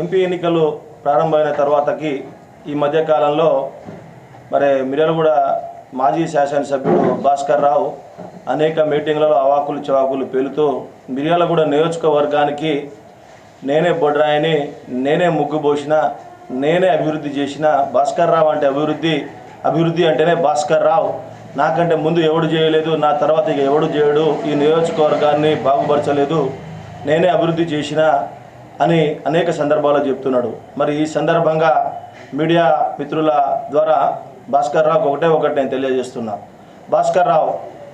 MP ఎన్నికలు ప్రారంభమైన తర్వాతకి ఈ మధ్యకాలంలో మరి మిర్యాలగూడ మాజీ శాసనసభ్యుడు భాస్కర్ రావు అనేక మీటింగ్లలో అవాకులు చవాకులు పేలుతూ మిర్యాలగూడ నియోజకవర్గానికి నేనే బొడ్రాయిని నేనే ముగ్గు పోసిన నేనే అభివృద్ధి చేసిన భాస్కర్ రావు అంటే అభివృద్ధి అభివృద్ధి అంటేనే భాస్కర్ రావు. నాకంటే ముందు ఎవడు చేయలేదు నా తర్వాత ఇక ఎవడు చేయడు ఈ నియోజకవర్గాన్ని బాగుపరచలేదు. నేనే అభివృద్ధి చేసిన అని అనేక సందర్భాల్లో చెప్తున్నాడు. మరి ఈ సందర్భంగా మీడియా మిత్రుల ద్వారా భాస్కర్ రావుకు ఒకటే ఒకటి నేను తెలియజేస్తున్నా. భాస్కర్ రావు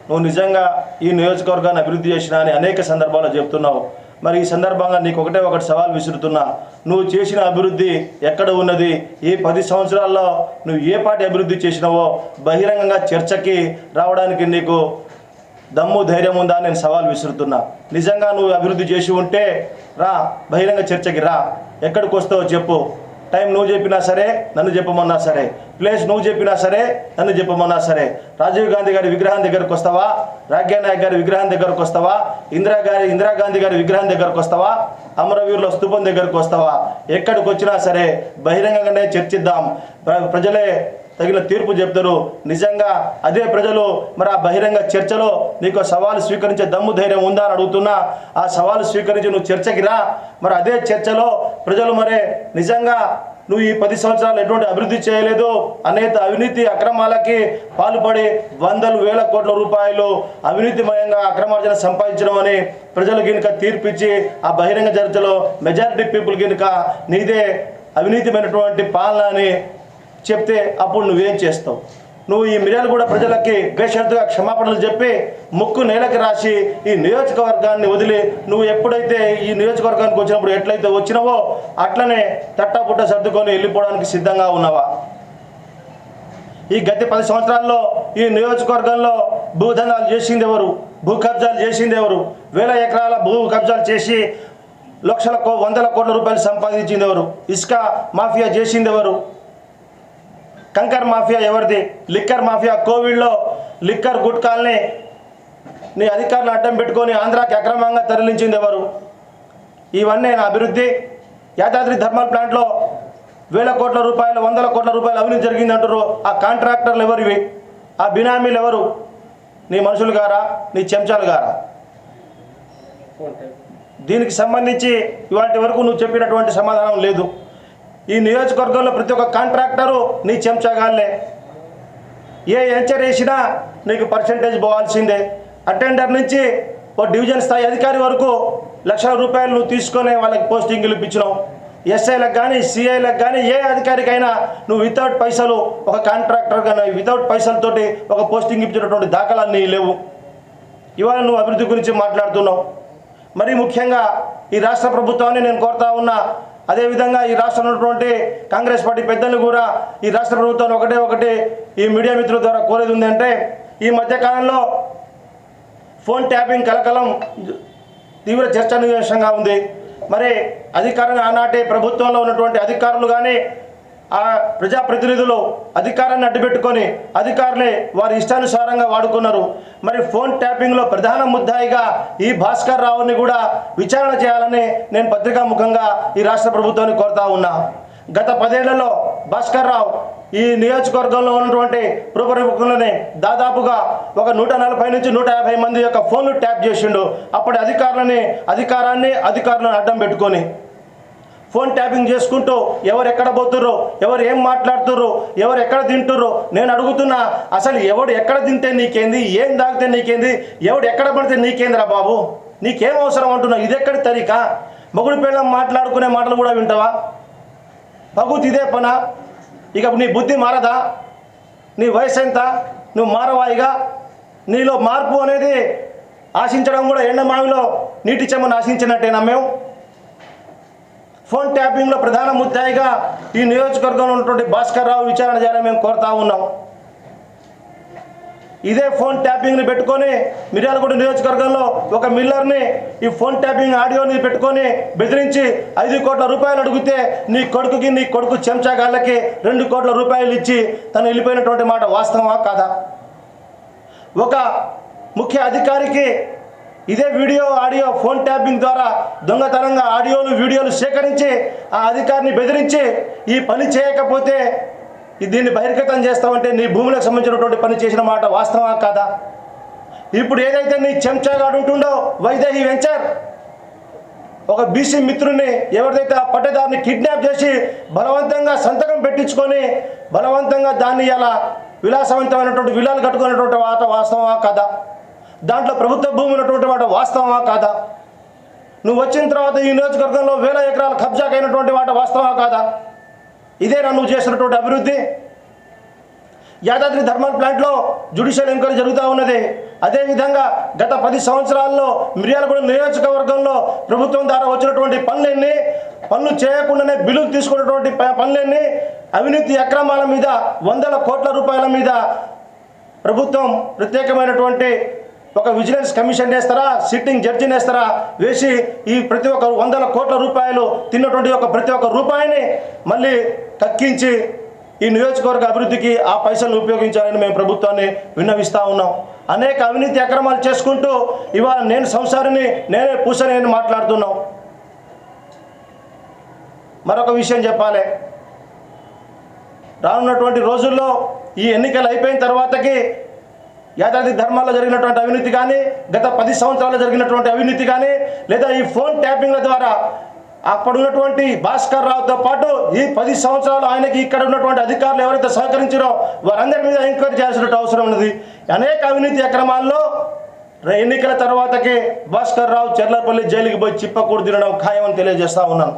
నువ్వు నిజంగా ఈ నియోజకవర్గాన్ని అభివృద్ధి చేసిన అని అనేక సందర్భాల్లో చెప్తున్నావు. మరి ఈ సందర్భంగా నీకు ఒకటే ఒకటి సవాల్ విసురుతున్నా. నువ్వు చేసిన అభివృద్ధి ఎక్కడ ఉన్నది? ఈ పది సంవత్సరాల్లో నువ్వు ఏ పాటి అభివృద్ధి చేసినావో బహిరంగంగా చర్చకి రావడానికి నీకు దమ్ము ధైర్యం ఉందా అని నేను సవాల్ విసురుతున్నా. నిజంగా నువ్వు అభివృద్ధి చేసి ఉంటే రా బహిరంగ చర్చకి రా. ఎక్కడికి వస్తావో చెప్పు. టైం నువ్వు చెప్పినా సరే నన్ను చెప్పమన్నా సరే. ప్లేస్ నువ్వు చెప్పినా సరే నన్ను చెప్పమన్నా సరే. రాజీవ్ గాంధీ గారి విగ్రహం దగ్గరకు వస్తావా? రాజ్యానాయక్ గారి విగ్రహం దగ్గరకు వస్తావా? ఇందిరాగారి ఇందిరాగాంధీ గారి విగ్రహం దగ్గరకు వస్తావా? అమరవీరుల స్థూపం దగ్గరకు వస్తావా? ఎక్కడికి వచ్చినా సరే బహిరంగంగానే చర్చిద్దాం. ప్ర- ప్రజలే తగిన తీర్పు చెప్తారు నిజంగా అదే ప్రజలు మరి ఆ బహిరంగ చర్చలో నీకు సవాలు స్వీకరించే దమ్ము ధైర్యం ఉందా అని అడుగుతున్నా. ఆ సవాలు స్వీకరించి నువ్వు చర్చకి రా. మరి అదే చర్చలో ప్రజలు మరి నిజంగా నువ్వు ఈ పది సంవత్సరాలు ఎటువంటి అభివృద్ధి చేయలేదు. అనేక అవినీతి అక్రమాలకి పాల్పడి వందలు వేల కోట్ల రూపాయలు అవినీతిమయంగా అక్రమార్జన సంపాదించడం అని ప్రజలు గినుక తీర్పిచ్చి ఆ బహిరంగ చర్చలో మెజారిటీ పీపుల్ గినుక నీదే అవినీతిమైనటువంటి పాలన అని చెప్తే అప్పుడు నువ్వేం చేస్తావు? నువ్వు ఈ మిర్యాలగూడ ప్రజలకి గషరతుగా క్షమాపణలు చెప్పి ముక్కు నేలకి రాసి ఈ నియోజకవర్గాన్ని వదిలి నువ్వు ఎప్పుడైతే ఈ నియోజకవర్గానికి వచ్చినప్పుడు ఎట్లయితే వచ్చినావో అట్లనే తట్టాపుట్ట సర్దుకొని వెళ్ళిపోవడానికి సిద్ధంగా ఉన్నావా? ఈ గత పది సంవత్సరాల్లో ఈ నియోజకవర్గంలో భూధనాలు చేసింది ఎవరు? భూ కబ్జాలు చేసింది ఎవరు? వేల ఎకరాల భూ కబ్జాలు చేసి లక్షల కో వందల కోట్ల రూపాయలు సంపాదించింది ఎవరు? ఇసుక మాఫియా చేసింది ఎవరు? కంకర్ మాఫియా ఎవరిది? లిక్కర్ మాఫియా కోవిడ్లో లిక్కర్ గుట్కాల్ని నీ అధికారులు అడ్డం పెట్టుకొని ఆంధ్రాకి అక్రమంగా తరలించింది ఎవరు? ఇవన్నీ నా అభివృద్ధి. యాదాద్రి థర్మల్ ప్లాంట్లో వేల కోట్ల రూపాయలు వందల కోట్ల రూపాయలు అవినీతి జరిగింది అంటారు ఆ కాంట్రాక్టర్లు ఎవరివి ఆ బినామీలు ఎవరు? నీ మనుషులు గారా? నీ చెంచాలు గారా? దీనికి సంబంధించి ఇవాటి వరకు నువ్వు చెప్పినటువంటి సమాధానం లేదు. ఈ నియోజకవర్గంలో ప్రతి ఒక్క కాంట్రాక్టరు నీ చెంచాగాళ్ళే. ఏ ఎంచర్ వేసినా నీకు పర్సంటేజ్ పోవాల్సిందే. అటెండర్ నుంచి ఓ డివిజన్ స్థాయి అధికారి వరకు లక్షల రూపాయలు నువ్వు తీసుకొని వాళ్ళకి పోస్టింగ్లు ఇప్పించినావు. ఎస్ఐలకు కానీ సిఐలకు కానీ ఏ అధికారికైనా నువ్వు వితౌట్ పైసలు ఒక కాంట్రాక్టర్ కానీ వితౌట్ పైసలతోటి ఒక పోస్టింగ్ ఇప్పించినటువంటి దాఖలాలు లేవు. ఇవాళ నువ్వు అభివృద్ధి గురించి మాట్లాడుతున్నావు. మరీ ముఖ్యంగా ఈ రాష్ట్ర ప్రభుత్వాన్ని నేను కోరుతా ఉన్నా అదేవిధంగా ఈ రాష్ట్రంలో ఉన్నటువంటి కాంగ్రెస్ పార్టీ పెద్దలు కూడా ఈ రాష్ట్ర ప్రభుత్వాన్ని ఒకటే ఒకటి ఈ మీడియా మిత్రుల ద్వారా కోరేది ఉందంటే ఈ మధ్యకాలంలో ఫోన్ ట్యాపింగ్ కలకలం తీవ్ర చర్చనీయాంశంగా ఉంది. మరి అధికారం ఆనాటి ప్రభుత్వంలో ఉన్నటువంటి అధికారులు కానీ ఆ ప్రజాప్రతినిధులు అధికారాన్ని అడ్డుపెట్టుకొని అధికారులే వారి ఇష్టానుసారంగా వాడుకున్నారు. మరి ఫోన్ ట్యాపింగ్లో ప్రధాన ముద్దాయిగా ఈ భాస్కర్ రావుని కూడా విచారణ చేయాలని నేను పత్రికాముఖంగా ఈ రాష్ట్ర ప్రభుత్వాన్ని కోరుతా ఉన్నా. గత పదేళ్ళలో భాస్కర్ రావు ఈ నియోజకవర్గంలో ఉన్నటువంటి రూపరూపకులని దాదాపుగా ఒక నూట నలభై నుంచి నూట యాభై మంది యొక్క ఫోన్లు ట్యాప్ చేసిండు. అప్పటి అధికారులని అధికారాన్ని అధికారులను అడ్డం పెట్టుకొని ఫోన్ ట్యాపింగ్ చేసుకుంటూ ఎవరు ఎక్కడ పోతుర్రో ఎవరు ఏం మాట్లాడుతుర్రో ఎవరు ఎక్కడ తింటుర్రో నేను అడుగుతున్నా అసలు ఎవడు ఎక్కడ తింటే నీకేంది ఏం తాగితే నీకేంది ఎవడు ఎక్కడ పడితే నీకేందిరా బాబు? నీకేం అవసరం అంటున్నావు ఇది ఎక్కడి తరిక? మొగుడు పిల్లలు మాట్లాడుకునే మాటలు కూడా వింటావా? పగుతి ఇదే పన? ఇక నీ బుద్ధి మారదా? నీ వయసు ఎంత? నువ్వు మారవాయిగా? నీలో మార్పు అనేది ఆశించడం కూడా ఎండమావిలో నీటి చెమ్మను ఆశించినట్టేనా మేము? ఫోన్ ట్యాపింగ్లో ప్రధాన ముద్దాయిగా ఈ నియోజకవర్గంలో ఉన్నటువంటి భాస్కర్ రావు విచారణ చేయాలని మేము కోరుతా ఉన్నాం. ఇదే ఫోన్ ట్యాపింగ్ని పెట్టుకొని మిర్యాలగూడ నియోజకవర్గంలో ఒక మిల్లర్ని ఈ ఫోన్ ట్యాపింగ్ ఆడియోని పెట్టుకొని బెదిరించి ఐదు కోట్ల రూపాయలు అడిగితే నీ కొడుకుకి నీ కొడుకు చెంచాగాళ్ళకి రెండు కోట్ల రూపాయలు ఇచ్చి తను వెళ్ళిపోయినటువంటి మాట వాస్తవమా కాదా? ఒక ముఖ్య అధికారికి ఇదే వీడియో ఆడియో ఫోన్ ట్యాపింగ్ ద్వారా దొంగతనంగా ఆడియోలు వీడియోలు సేకరించి ఆ అధికారిని బెదిరించి ఈ పని చేయకపోతే దీన్ని బహిర్గతం చేస్తామంటే నీ భూములకు సంబంధించినటువంటి పని చేసిన మాట వాస్తవా కాదా? ఇప్పుడు ఏదైతే నీ చెంచాగాడు ఉంటుండో వైదేహి వెంచర్ ఒక బీసీ మిత్రుని ఎవరిదైతే ఆ పట్టదారిని కిడ్నాప్ చేసి బలవంతంగా సంతకం పెట్టించుకొని బలవంతంగా దాన్ని ఇలా విలాసవంతమైనటువంటి విలాలు కట్టుకునేటువంటి మాట వాస్తవమా కదా? దాంట్లో ప్రభుత్వ భూమి ఉన్నటువంటి మాట వాస్తవమా కాదా? నువ్వు వచ్చిన తర్వాత ఈ నియోజకవర్గంలో వేల ఎకరాల కబ్జాకైనటువంటి మాట వాస్తవమా కాదా? ఇదేనా నువ్వు చేసినటువంటి అభివృద్ధి? యాదాద్రి థర్మల్ ప్లాంట్లో జ్యుడిషియల్ ఎంక్వైరీ జరుగుతూ ఉన్నది. అదేవిధంగా గత పది సంవత్సరాల్లో మిర్యాలగూడ నియోజకవర్గంలో ప్రభుత్వం ద్వారా వచ్చినటువంటి పనులన్నీ పనులు చేయకుండానే బిల్లులు తీసుకున్నటువంటి ప- పనులన్నీ అవినీతి అక్రమాల మీద వందల కోట్ల రూపాయల మీద ప్రభుత్వం ప్రత్యేకమైనటువంటి ఒక విజిలెన్స్ కమిషన్ వేస్తారా సిట్టింగ్ జడ్జిని వేస్తారా వేసి ఈ ప్రతి ఒక్క వందల కోట్ల రూపాయలు తిన్నటువంటి ఒక ప్రతి ఒక్క రూపాయిని మళ్ళీ తక్కించి ఈ నియోజకవర్గ అభివృద్ధికి ఆ పైసలు ఉపయోగించాలని మేము ప్రభుత్వాన్ని విన్నవిస్తూ ఉన్నాం. అనేక అవినీతి అక్రమాలు చేసుకుంటూ ఇవాళ నేను సంసారిని నేనే పూసని అని మాట్లాడుతున్నాం. మరొక విషయం చెప్పాలి. రానున్నటువంటి రోజుల్లో ఈ ఎన్నికలు అయిపోయిన తర్వాతకి యాదాద్రి ధర్మాల్లో జరిగినటువంటి అవినీతి కానీ గత పది సంవత్సరాల్లో జరిగినటువంటి అవినీతి కానీ లేదా ఈ ఫోన్ ట్యాపింగ్ల ద్వారా అక్కడ ఉన్నటువంటి భాస్కర్ రావుతో పాటు ఈ పది సంవత్సరాలు ఆయనకి ఇక్కడ ఉన్నటువంటి అధికారులు ఎవరైతే సహకరించారో వారందరి మీద ఎంక్వైరీ చేయాల్సిన అవసరం ఉన్నది. అనేక అవినీతి అక్రమాల్లో ఎన్నికల తర్వాతకి భాస్కర్ రావు చెర్లపల్లి జైలుకి పోయి చిప్పకూడు తినడం ఖాయమని తెలియజేస్తా ఉన్నాను.